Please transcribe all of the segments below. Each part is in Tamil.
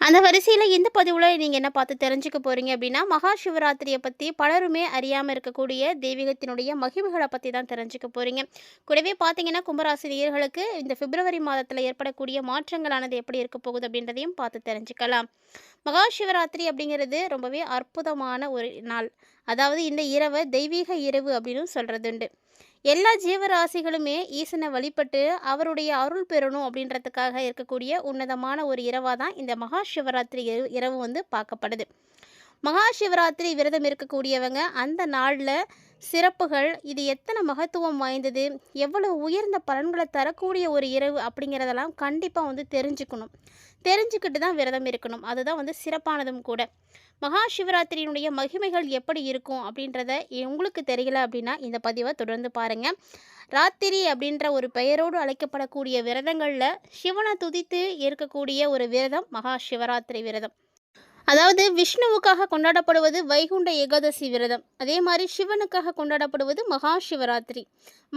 அந்த வரிசையில் இந்த பதிவில் நீங்கள் என்ன பார்த்து தெரிஞ்சுக்க போகிறீங்க அப்படின்னா மகா சிவராத்திரியை பற்றி பலருமே அறியாமல் இருக்கக்கூடிய தெய்வீகத்தினுடைய மகிமைகளை பற்றி தான் தெரிஞ்சுக்க போகிறீங்க கூடவே பார்த்தீங்கன்னா கும்பராசினியர்களுக்கு இந்த பிப்ரவரி மாதத்தில் ஏற்படக்கூடிய மாற்றங்களானது எப்படி இருக்க போகுது அப்படின்றதையும் பார்த்து தெரிஞ்சுக்கலாம். மகா சிவராத்திரி அப்படிங்கிறது ரொம்பவே அற்புதமான ஒரு நாள். அதாவது இந்த இரவை தெய்வீக இரவு அப்படின்னு சொல்கிறதுண்டு எல்லா ஜீவராசிகளுமே ஈசனை வழிபட்டு அவருடைய அருள் பெறணும் அப்படின்றதுக்காக இருக்கக்கூடிய உன்னதமான ஒரு இரவாக தான் இந்த மகா சிவராத்திரி இரவு இரவு வந்து பார்க்கப்படுது. மகா சிவராத்திரி விரதம் இருக்கக்கூடியவங்க அந்த நாளில் சிறப்புகள் இது எத்தனை மகத்துவம் வாய்ந்தது எவ்வளவு உயர்ந்த பலன்களை தரக்கூடிய ஒரு இரவு அப்படிங்கிறதெல்லாம் கண்டிப்பாக வந்து தெரிஞ்சுக்கணும். தெரிஞ்சுக்கிட்டு தான் விரதம் இருக்கணும். அதுதான் வந்து சிறப்பானதும் கூட. மகா சிவராத்திரியினுடைய மகிமைகள் எப்படி இருக்கும் அப்படின்றத உங்களுக்கு தெரியல அப்படின்னா இந்த பதிவை தொடர்ந்து பாருங்கள் ராத்திரி அப்படின்ற ஒரு பெயரோடு அழைக்கப்படக்கூடிய விரதங்களில் சிவனை துதித்து இருக்கக்கூடிய ஒரு விரதம் மகா சிவராத்திரி விரதம். அதாவது விஷ்ணுவுக்காக கொண்டாடப்படுவது வைகுண்ட ஏகாதசி விரதம். அதே மாதிரி சிவனுக்காக கொண்டாடப்படுவது மகா சிவராத்திரி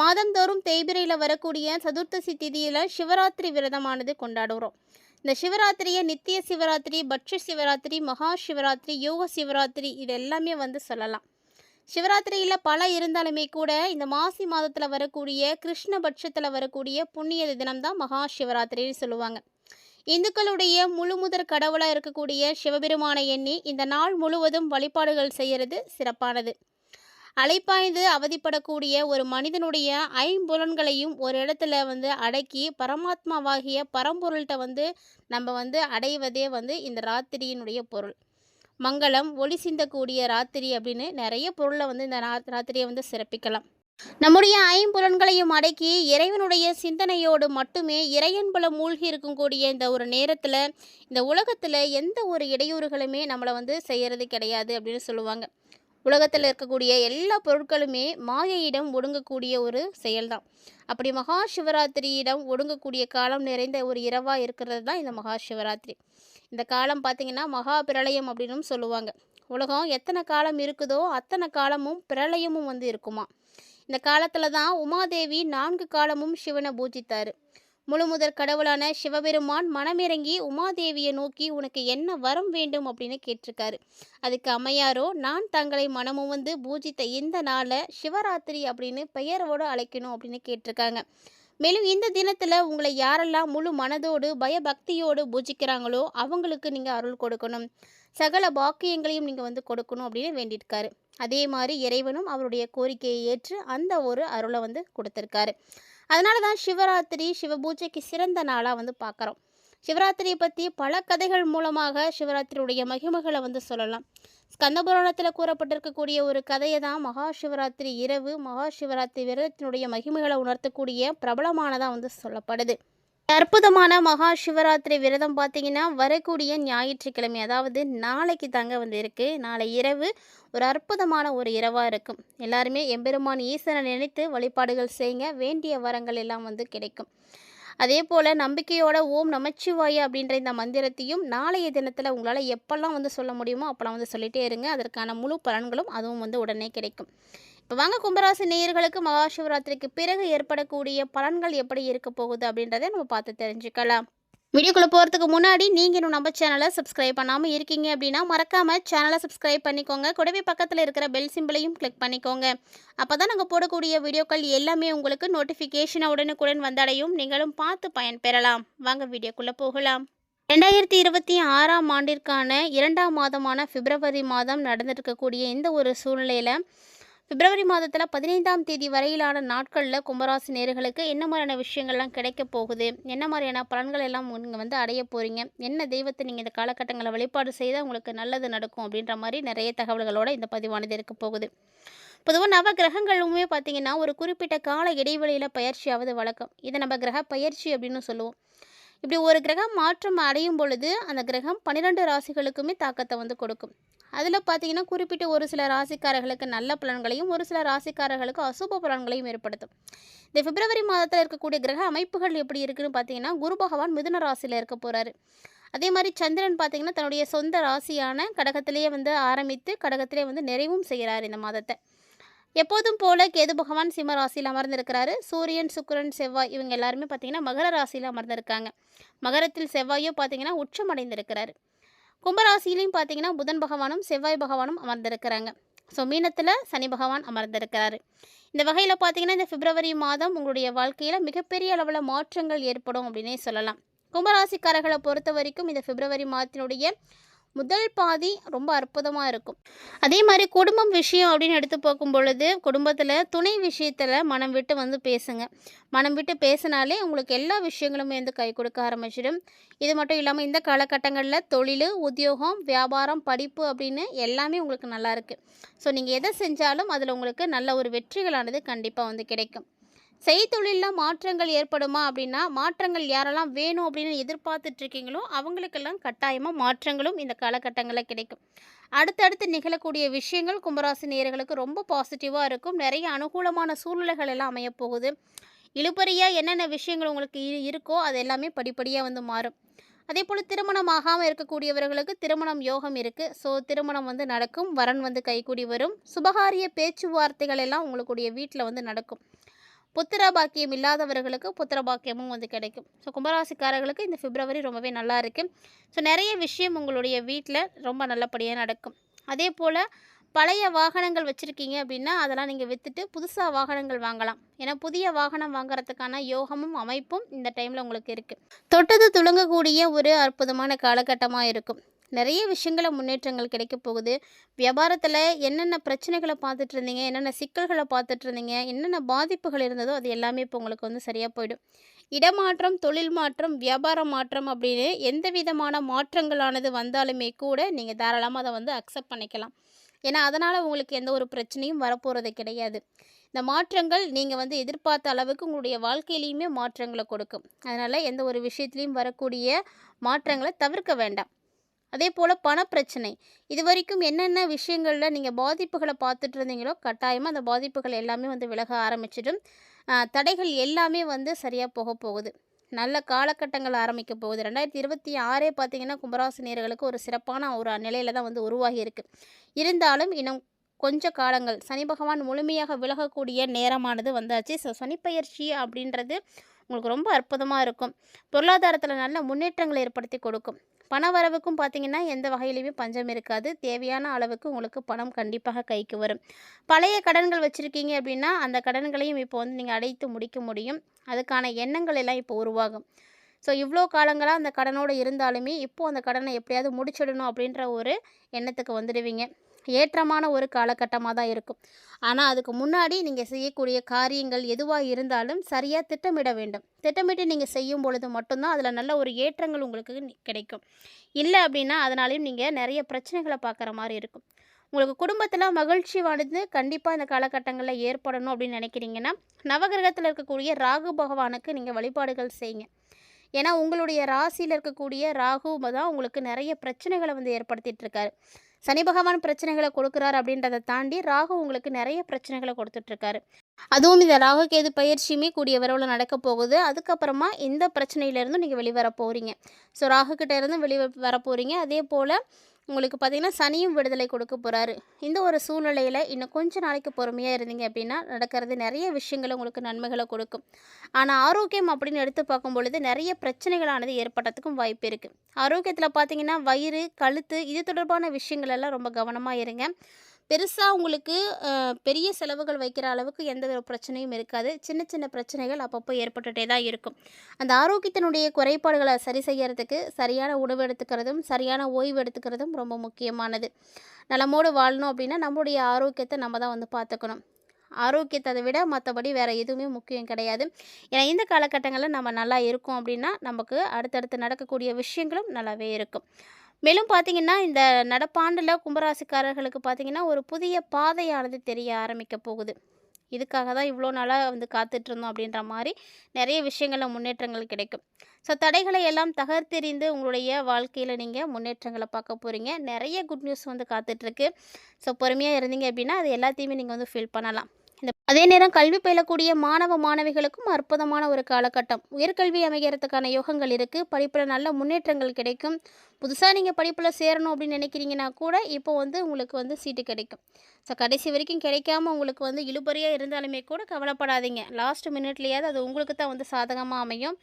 மாதந்தோறும் தேய்பிரையில் வரக்கூடிய சதுர்த்தசி திதியில் சிவராத்திரி விரதமானது கொண்டாடுகிறோம் இந்த சிவராத்திரியை நித்திய சிவராத்திரி பட்ச சிவராத்திரி மகா சிவராத்திரி யோக சிவராத்திரி இது எல்லாமே வந்து சொல்லலாம். சிவராத்திரியில் பல இருந்தாலுமே கூட இந்த மாசி மாதத்தில் வரக்கூடிய கிருஷ்ண பட்சத்தில் வரக்கூடிய புண்ணிய தினம்தான் மகா சிவராத்திரின்னு சொல்லுவாங்க. இந்துக்களுடைய முழுமுதற் கடவுளாக இருக்கக்கூடிய சிவபெருமானை எண்ணி இந்த நாள் முழுவதும் வழிபாடுகள் செய்கிறது சிறப்பானது. அலைப்பாய்ந்து அவதிப்படக்கூடிய ஒரு மனிதனுடைய ஐம்புலன்களையும் ஒரு இடத்துல வந்து அடக்கி பரமாத்மாவாகிய பரம்பொருள்கிட்ட வந்து நம்ம வந்து அடைவதே வந்து இந்த ராத்திரியினுடைய பொருள். மங்களம் ஒளி சிந்தக்கூடிய ராத்திரி அப்படின்னு நிறைய பொருளை வந்து இந்த ராத்திரியை வந்து சிறப்பிக்கலாம். நம்முடைய ஐம்புலன்களையும் அடக்கி இறைவனுடைய சிந்தனையோடு மட்டுமே இறையன்புல மூழ்கி இருக்கக்கூடிய இந்த ஒரு நேரத்தில் இந்த உலகத்தில் எந்த ஒரு இடையூறுகளுமே நம்மளை வந்து செய்கிறது கிடையாது அப்படின்னு சொல்லுவாங்க. உலகத்தில் இருக்கக்கூடிய எல்லா பொருட்களுமே மாயையிடம் ஒடுங்கக்கூடிய ஒரு செயல்தான். அப்படி மகா சிவராத்திரியிடம் ஒடுங்கக்கூடிய காலம் நிறைந்த ஒரு இரவாக இருக்கிறது தான் இந்த மகா சிவராத்திரி. இந்த காலம் பார்த்திங்கன்னா மகா பிரளயம் அப்படின்னும் சொல்லுவாங்க. உலகம் எத்தனை காலம் இருக்குதோ அத்தனை காலமும் பிரளயமும் வந்து இருக்குமா இந்த காலத்தில் தான் உமாதேவி நான்கு காலமும் சிவனை பூஜித்தார். முழுமுதற் கடவுளான சிவபெருமான் மனமிறங்கி உமாதேவியை நோக்கி உனக்கு என்ன வரம் வேண்டும் அப்படின்னு கேட்டிருக்காரு. அதுக்கு அம்மையாரோ நான் தங்களை மனமும் வந்து பூஜித்த இந்த நாளை சிவராத்திரி அப்படின்னு பெயரோடு அழைக்கணும் அப்படின்னு கேட்டிருக்காங்க. மேலும் இந்த தினத்தில் உங்களை யாரெல்லாம் முழு மனதோடு பயபக்தியோடு பூஜிக்கிறாங்களோ அவங்களுக்கு நீங்கள் அருள் கொடுக்கணும். சகல பாக்கியங்களையும் நீங்கள் வந்து கொடுக்கணும் அப்படின்னு வேண்டியிருக்காரு. அதே மாதிரி இறைவனும் அவருடைய கோரிக்கையை ஏற்று அந்த ஒரு அருளை வந்து கொடுத்துருக்காரு. அதனால தான் சிவராத்திரி சிவபூஜைக்கு சிறந்த நாளாக வந்து பார்க்குறோம் சிவராத்திரியை பற்றி பல கதைகள் மூலமாக சிவராத்திரியுடைய மகிமைகளை வந்து சொல்லலாம். ஸ்கந்த புராணத்தில் கூறப்பட்டிருக்கக்கூடிய ஒரு கதையை தான் மகா சிவராத்திரி இரவு மகா சிவராத்திரி விரதத்தினுடைய மகிமைகளை உணர்த்தக்கூடிய பிரபலமானதாக வந்து சொல்லப்படுது. அற்புதமான மகா சிவராத்திரி விரதம் பார்த்தீங்கன்னா வரக்கூடிய ஞாயிற்றுக்கிழமை அதாவது நாளைக்கு தாங்க வந்து இருக்குது நாளை இரவு ஒரு அற்புதமான ஒரு இரவாக இருக்கும். எல்லாருமே எம்பெருமான் ஈசனை நினைத்து வழிபாடுகள் செய்யுங்க வேண்டிய வரங்கள் எல்லாம் வந்து கிடைக்கும். அதே போல் நம்பிக்கையோட ஓம் நமச்சிவாய அப்படின்ற இந்த மந்திரத்தையும் நாளைய தினத்தில் உங்களால் எப்போல்லாம் வந்து சொல்ல முடியுமோ அப்போல்லாம் வந்து சொல்லிகிட்டே இருங்க. அதற்கான முழு பலன்களும் அதுவும் வந்து உடனே கிடைக்கும். இப்போ வாங்க கும்பராசி நேயர்களுக்கு மகாசிவராத்திரிக்கு பிறகு ஏற்படக்கூடிய பலன்கள் எப்படி இருக்க போகுது அப்படின்றத நம்ம பார்த்து தெரிஞ்சுக்கலாம். வீடியோக்குள்ளே போகிறதுக்கு முன்னாடி நீங்கள் இன்னும் நம்ம சேனலை சப்ஸ்கிரைப் பண்ணாமல் இருக்கீங்க அப்படின்னா மறக்காமல் சேனலை சப்ஸ்கிரைப் பண்ணிக்கோங்க. கூடவே பக்கத்தில் இருக்கிற பெல் சிம்பிளையும் கிளிக் பண்ணிக்கோங்க. அப்போ தான் நாங்கள் போடக்கூடிய வீடியோக்கள் எல்லாமே உங்களுக்கு நோட்டிஃபிகேஷனை உடனுக்குடன் வந்தடையும். நீங்களும் பார்த்து பயன்பெறலாம் வாங்க வீடியோக்குள்ளே போகலாம். ரெண்டாயிரத்தி இருபத்தி ஆறாம் ஆண்டிற்கான இரண்டாம் மாதமான பிப்ரவரி மாதம் நடந்திருக்கக்கூடிய இந்த ஒரு சூழ்நிலையில் பிப்ரவரி மாதத்தில் பதினைந்தாம் தேதி வரையிலான நாட்களில் கும்பராசி நேர்களுக்கு என்ன மாதிரியான விஷயங்கள்லாம் கிடைக்க போகுது? என்ன மாதிரியான பலன்கள் எல்லாம் நீங்கள் வந்து அடைய போகிறீங்க என்ன தெய்வத்தை நீங்கள் இந்த காலகட்டங்களை வழிபாடு செய்தால் உங்களுக்கு நல்லது நடக்கும் அப்படின்ற மாதிரி நிறைய தகவல்களோடு இந்த பதிவானது இருக்க போகுது. பொதுவாக நவ கிரகங்களுமே பார்த்திங்கன்னா ஒரு குறிப்பிட்ட கால இடைவெளியில் பயிற்சியாவது வழக்கம். இதை நம்ம கிரக பயிற்சி அப்படின்னு சொல்லுவோம். இப்படி ஒரு கிரகம் மாற்றம் அடையும் பொழுது அந்த கிரகம் பன்னிரெண்டு ராசிகளுக்குமே தாக்கத்தை வந்து கொடுக்கும். அதில் பார்த்தீங்கன்னா குறிப்பிட்ட ஒரு சில ராசிக்காரர்களுக்கு நல்ல பலன்களையும் ஒரு சில ராசிக்காரர்களுக்கு அசுப பலன்களையும் ஏற்படுத்தும். இந்த பிப்ரவரி மாதத்தில் இருக்கக்கூடிய கிரக அமைப்புகள் எப்படி இருக்குன்னு பார்த்தீங்கன்னா குரு பகவான் மிதுன ராசியில் இருக்க போகிறாரு அதே மாதிரி சந்திரன் பார்த்திங்கன்னா தன்னுடைய சொந்த ராசியான கடகத்திலேயே வந்து ஆரம்பித்து கடகத்திலே வந்து நிறைவும் செய்கிறார் இந்த மாதத்தை. எப்போதும் போல கேது பகவான் சிம்ம ராசியில் அமர்ந்திருக்கிறாரு. சூரியன் சுக்கரன் செவ்வாய் இவங்க எல்லாருமே பார்த்தீங்கன்னா மகர ராசியில் அமர்ந்திருக்காங்க. மகரத்தில் செவ்வாயும் பார்த்தீங்கன்னா உச்சம் அடைந்திருக்கிறாரு. கும்பராசிலையும் பார்த்தீங்கன்னா புதன் பகவானும் செவ்வாய் பகவானும் அமர்ந்திருக்கிறாங்க. ஸோ மீனத்தில் சனி பகவான் அமர்ந்திருக்கிறாரு. இந்த வகையில் பார்த்தீங்கன்னா இந்த பிப்ரவரி மாதம் உங்களுடைய வாழ்க்கையில் மிகப்பெரிய அளவில் மாற்றங்கள் ஏற்படும் அப்படின்னே சொல்லலாம். கும்பராசிக்காரர்களை பொறுத்த வரைக்கும் இந்த பிப்ரவரி மாதத்தினுடைய முதல் பாதி ரொம்ப அற்புதமாக இருக்கும். அதே மாதிரி குடும்பம் விஷயம் அப்படின்னு எடுத்து பார்க்கும் பொழுது குடும்பத்தில் துணை விஷயத்தில் மனம் விட்டு வந்து பேசுங்க. மனம் விட்டு பேசினாலே உங்களுக்கு எல்லா விஷயங்களுமே வந்து கை கொடுக்க ஆரம்பிச்சிடும். இது மட்டும் இல்லாமல் இந்த காலகட்டங்களில் தொழில் உத்தியோகம் வியாபாரம் படிப்பு அப்படின்னு எல்லாமே உங்களுக்கு நல்லா இருக்குது ஸோ நீங்கள் எதை செஞ்சாலும் அதில் உங்களுக்கு நல்ல ஒரு வெற்றிகளானது கண்டிப்பாக வந்து கிடைக்கும். செய்தொழிலில் மாற்றங்கள் ஏற்படுமா அப்படின்னா மாற்றங்கள் யாரெல்லாம் வேணும் அப்படின்னு எதிர்பார்த்துட்ருக்கீங்களோ அவங்களுக்கெல்லாம் கட்டாயமாக மாற்றங்களும் இந்த காலகட்டங்களில் கிடைக்கும். அடுத்தடுத்து நிகழக்கூடிய விஷயங்கள் கும்பராசி நேர்களுக்கு ரொம்ப பாசிட்டிவாக இருக்கும். நிறைய அனுகூலமான சூழ்நிலைகள் எல்லாம் அமையப்போகுது. இழுபறியாக என்னென்ன விஷயங்கள் உங்களுக்கு இருக்கோ அது எல்லாமே படிப்படியாக வந்து மாறும். அதே போல் திருமணம் ஆகாமல் இருக்கக்கூடியவர்களுக்கு திருமணம் யோகம் இருக்குது ஸோ திருமணம் வந்து நடக்கும். வரன் வந்து கைகூடி வரும். சுபகாரிய பேச்சுவார்த்தைகள் எல்லாம் உங்களுடைய வீட்டில் வந்து நடக்கும். புத்திர பாக்கியம் இல்லாதவர்களுக்கு புத்திர பாக்கியமும் வந்து கிடைக்கும். ஸோ கும்பராசிக்காரர்களுக்கு இந்த பிப்ரவரி ரொம்பவே நல்லா இருக்குது ஸோ நிறைய விஷயம் உங்களுடைய வீட்டில் ரொம்ப நல்லபடியாக நடக்கும். அதே போல் பழைய வாகனங்கள் வச்சுருக்கீங்க அப்படின்னா அதெல்லாம் நீங்கள் விற்றுட்டு புதுசாக வாகனங்கள் வாங்கலாம். ஏன்னா புதிய வாகனம் வாங்குறதுக்கான யோகமும் அமைப்பும் இந்த டைமில் உங்களுக்கு இருக்குது தொட்டது துளங்கக்கூடிய ஒரு அற்புதமான காலகட்டமாக இருக்கும். நிறைய விஷயங்கள முன்னேற்றங்கள் கிடைக்க போகுது. வியாபாரத்தில் என்னென்ன பிரச்சனைகளை பார்த்துட்டு இருந்தீங்க என்னென்ன சிக்கல்களை பார்த்துட்டு இருந்தீங்க என்னென்ன பாதிப்புகள் இருந்ததோ அது எல்லாமே இப்போ உங்களுக்கு வந்து சரியாக போயிடும். இடமாற்றம் தொழில் மாற்றம் வியாபார மாற்றம் அப்படின்னு எந்த விதமான மாற்றங்களானது வந்தாலுமே கூட நீங்கள் தாராளமாக அதை வந்து அக்செப்ட் பண்ணிக்கலாம். ஏன்னா அதனால் உங்களுக்கு எந்த ஒரு பிரச்சனையும் வரப்போகிறது கிடையாது. இந்த மாற்றங்கள் நீங்கள் வந்து எதிர்பார்த்த அளவுக்கு உங்களுடைய வாழ்க்கையிலையுமே மாற்றங்களை கொடுக்கும். அதனால் எந்த ஒரு விஷயத்துலையும் வரக்கூடிய மாற்றங்களை தவிர்க்க வேண்டாம். அதே போல் பணப்பிரச்சனை. இது வரைக்கும் என்னென்ன விஷயங்களில் நீங்கள் பாதிப்புகளை பார்த்துட்டு இருந்தீங்களோ கட்டாயமாக அந்த பாதிப்புகள் எல்லாமே வந்து விலக ஆரம்பிச்சிடும். தடைகள் எல்லாமே வந்து சரியாக போக போகுது. நல்ல காலகட்டங்கள் ஆரம்பிக்க போகுது. ரெண்டாயிரத்தி இருபத்தி ஆறே பார்த்தீங்கன்னா கும்பராசினியர்களுக்கு ஒரு சிறப்பான ஒரு நிலையில தான் வந்து உருவாகி இருக்குது இருந்தாலும் இன்னும் கொஞ்ச காலங்கள் சனி பகவான் முழுமையாக விலகக்கூடிய நேரமானது வந்தாச்சு. ஸோ சனிப்பயிற்சி அப்படின்றது உங்களுக்கு ரொம்ப அற்புதமாக இருக்கும். பொருளாதாரத்தில் நல்ல முன்னேற்றங்களை ஏற்படுத்தி கொடுக்கும். பண வரவுக்கும் பார்த்தீங்கன்னா எந்த வகையிலையுமே பஞ்சம் இருக்காது. தேவையான அளவுக்கு உங்களுக்கு பணம் கண்டிப்பாக கைக்கு வரும். பழைய கடன்கள் வச்சுருக்கீங்க அப்படின்னா அந்த கடன்களையும் இப்போ வந்து நீங்கள் அடைத்து முடிக்க முடியும். அதுக்கான எண்ணங்கள் எல்லாம் இப்போ உருவாகும். ஸோ இவ்வளோ காலங்களாக அந்த கடனோடு இருந்தாலுமே இப்போது அந்த கடனை எப்படியாவது முடிச்சிடணும் அப்படின்ற ஒரு எண்ணத்துக்கு வந்துடுவீங்க. ஏற்றமான ஒரு காலகட்டமாக தான் இருக்கும். ஆனால் அதுக்கு முன்னாடி நீங்கள் செய்யக்கூடிய காரியங்கள் எதுவாக இருந்தாலும் சரியாக திட்டமிட வேண்டும். திட்டமிட்டு நீங்கள் செய்யும் பொழுது மட்டும்தான் அதில் நல்ல ஒரு ஏற்றங்கள் உங்களுக்கு கிடைக்கும். இல்லை அப்படின்னா அதனாலையும் நீங்கள் நிறைய பிரச்சனைகளை பார்க்குற மாதிரி இருக்கும். உங்களுக்கு குடும்பத்தில் மகிழ்ச்சி வாழ்ந்து கண்டிப்பாக இந்த காலகட்டங்களில் ஏற்படணும் அப்படின்னு நினைக்கிறீங்கன்னா நவகிரகத்தில் இருக்கக்கூடிய ராகு பகவானுக்கு நீங்கள் வழிபாடுகள் செய்யுங்க. ஏன்னா உங்களுடைய ராசியில் இருக்கக்கூடிய ராகு தான் உங்களுக்கு நிறைய பிரச்சனைகளை வந்து ஏற்படுத்திகிட்டு இருக்காரு. சனி பகவான் பிரச்சனைகளை கொடுக்குறாரு அப்படின்றத தாண்டி ராகு உங்களுக்கு நிறைய பிரச்சனைகளை கொடுத்துட்ருக்காரு. அதுவும் இந்த ராகு கேது பயிற்சியுமே கூடிய விரைவில் நடக்க போகுது. அதுக்கப்புறமா இந்த பிரச்சனையிலேருந்தும் நீங்கள் வெளிவர போகிறீங்க ஸோ ராகு கிட்டேருந்து இருந்து வெளி வர போகிறீங்க அதே போல் உங்களுக்கு பார்த்திங்கன்னா சனியும் விடுதலை கொடுக்க போகிறாரு இந்த ஒரு சூழ்நிலையில் இன்னும் கொஞ்சம் நாளைக்கு பொறுமையாக இருந்தீங்க அப்படின்னா நடக்கிறது நிறைய விஷயங்கள் உங்களுக்கு நன்மைகளை கொடுக்கும். ஆனால் ஆரோக்கியம் அப்படின்னு எடுத்து பார்க்கும் பொழுது நிறைய பிரச்சனைகளானது ஏற்படுறதுக்கும் வாய்ப்பு இருக்குது ஆரோக்கியத்தில் பார்த்தீங்கன்னா வயிறு கழுத்து இது தொடர்பான விஷயங்கள் எல்லாம் ரொம்ப கவனமாக இருங்க. பெருசாக உங்களுக்கு பெரிய செலவுகள் வைக்கிற அளவுக்கு எந்த ஒரு பிரச்சனையும் இருக்காது. சின்ன சின்ன பிரச்சனைகள் அப்பப்போ ஏற்பட்டுகிட்டே தான் இருக்கும். அந்த ஆரோக்கியத்தினுடைய குறைபாடுகளை சரி செய்யறதுக்கு சரியான உணவு எடுத்துக்கிறதும் சரியான ஓய்வு எடுத்துக்கிறதும் ரொம்ப முக்கியமானது. நலமோடு வாழணும் அப்படின்னா நம்மளுடைய ஆரோக்கியத்தை நம்ம தான் வந்து பார்த்துக்கணும். ஆரோக்கியத்தை விட மற்றபடி வேறு எதுவுமே முக்கியம் கிடையாது. ஏன்னா இந்த காலகட்டங்களில் நம்ம நல்லா இருக்கோம் அப்படின்னா நமக்கு அடுத்தடுத்து நடக்கக்கூடிய விஷயங்களும் நல்லாவே இருக்கும். மேலும் பார்த்தீங்கன்னா இந்த நடப்பாண்டில் கும்பராசிக்காரர்களுக்கு பார்த்தீங்கன்னா ஒரு புதிய பாதையானது தெரிய ஆரம்பிக்க போகுது. இதுக்காக தான் இவ்வளோ நாளாக வந்து காத்துட்ருந்தோம் அப்படின்ற மாதிரி நிறைய விஷயங்களில் முன்னேற்றங்கள் கிடைக்கும். ஸோ தடைகளை எல்லாம் தகர்த்தெறிந்து உங்களுடைய வாழ்க்கையில் நீங்கள் முன்னேற்றங்களை பார்க்க போகிறீங்க நிறைய குட் நியூஸ் வந்து காத்துட்ருக்கு ஸோ பொறுமையாக இருந்தீங்க அப்படின்னா அது எல்லாத்தையுமே நீங்கள் வந்து ஃபீல் பண்ணலாம். இந்த அதே நேரம் கல்வி பயிலக்கூடிய மாணவ மாணவிகளுக்கும் அற்புதமான ஒரு காலகட்டம். உயர்கல்வி அமைகிறதுக்கான யோகங்கள் இருக்குது படிப்பில் நல்ல முன்னேற்றங்கள் கிடைக்கும். புதுசாக நீங்கள் படிப்பில் சேரணும் அப்படின்னு நினைக்கிறீங்கன்னா கூட இப்போ வந்து உங்களுக்கு வந்து சீட்டு கிடைக்கும். ஸோ கடைசி வரைக்கும் கிடைக்காம உங்களுக்கு வந்து இழுபறியாக இருந்தாலுமே கூட கவலைப்படாதீங்க. லாஸ்ட் மினிட்லேயாவது அது உங்களுக்கு தான் வந்து சாதகமாக அமையும்.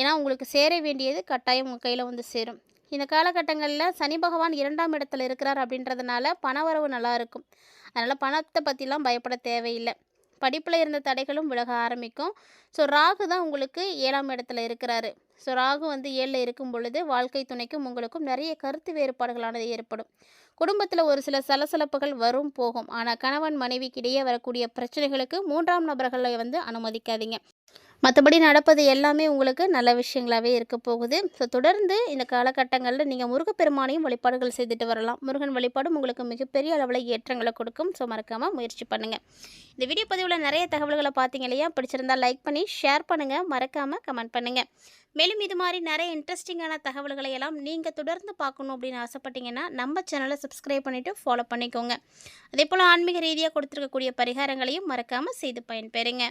ஏன்னா உங்களுக்கு சேர வேண்டியது கட்டாயம் உங்கள் கையில் வந்து சேரும். இந்த காலகட்டங்களில் சனி பகவான் இரண்டாம் இடத்துல இருக்கிறார் அப்படின்றதுனால பணவரவு நல்லா இருக்கும். அதனால் பணத்தை பற்றிலாம் பயப்பட தேவையில்லை. படிப்பில் இருந்த தடைகளும் விலக ஆரம்பிக்கும். ஸோ ராகு தான் உங்களுக்கு ஏழாம் இடத்துல இருக்கிறாரு. ஸோ ராகு வந்து ஏழில் இருக்கும் பொழுது வாழ்க்கை துணைக்கும் உங்களுக்கும் நிறைய கருத்து வேறுபாடுகளானது ஏற்படும். குடும்பத்தில் ஒரு சில சலசலப்புகள் வரும் போகும். ஆனால் கணவன் மனைவிக்கிடையே வரக்கூடிய பிரச்சனைகளுக்கு மூன்றாம் நபர்களை வந்து அனுமதிக்காதீங்க. மற்றபடி நடப்பது எல்லாமே உங்களுக்கு நல்ல விஷயங்களாகவே இருக்க போகுது. ஸோ தொடர்ந்து இந்த காலகட்டங்களில் நீங்கள் முருகப்பெருமானையும் வழிபாடுகள் செய்துட்டு வரலாம். முருகன் வழிபாடும் உங்களுக்கு மிகப்பெரிய அளவில் ஏற்றங்களை கொடுக்கும். ஸோ மறக்காமல் முயற்சி பண்ணுங்கள் இந்த வீடியோ பதிவில் நிறைய தகவல்களை பார்த்தீங்க இல்லையா? பிடிச்சிருந்தால் லைக் பண்ணி ஷேர் பண்ணுங்கள் மறக்காமல் கமெண்ட் பண்ணுங்கள் மேலும் இது மாதிரி நிறைய இன்ட்ரெஸ்டிங்கான தகவல்களை எல்லாம் நீங்கள் தொடர்ந்து பார்க்கணும் அப்படின்னு ஆசைப்பட்டீங்கன்னா நம்ம சேனலை சப்ஸ்கிரைப் பண்ணிவிட்டு ஃபாலோ பண்ணிக்கோங்க. அதே போல் ஆன்மீக ரீதியாக கொடுத்துருக்கக்கூடிய பரிகாரங்களையும் மறக்காமல் செய்து பயன்பெறுங்க.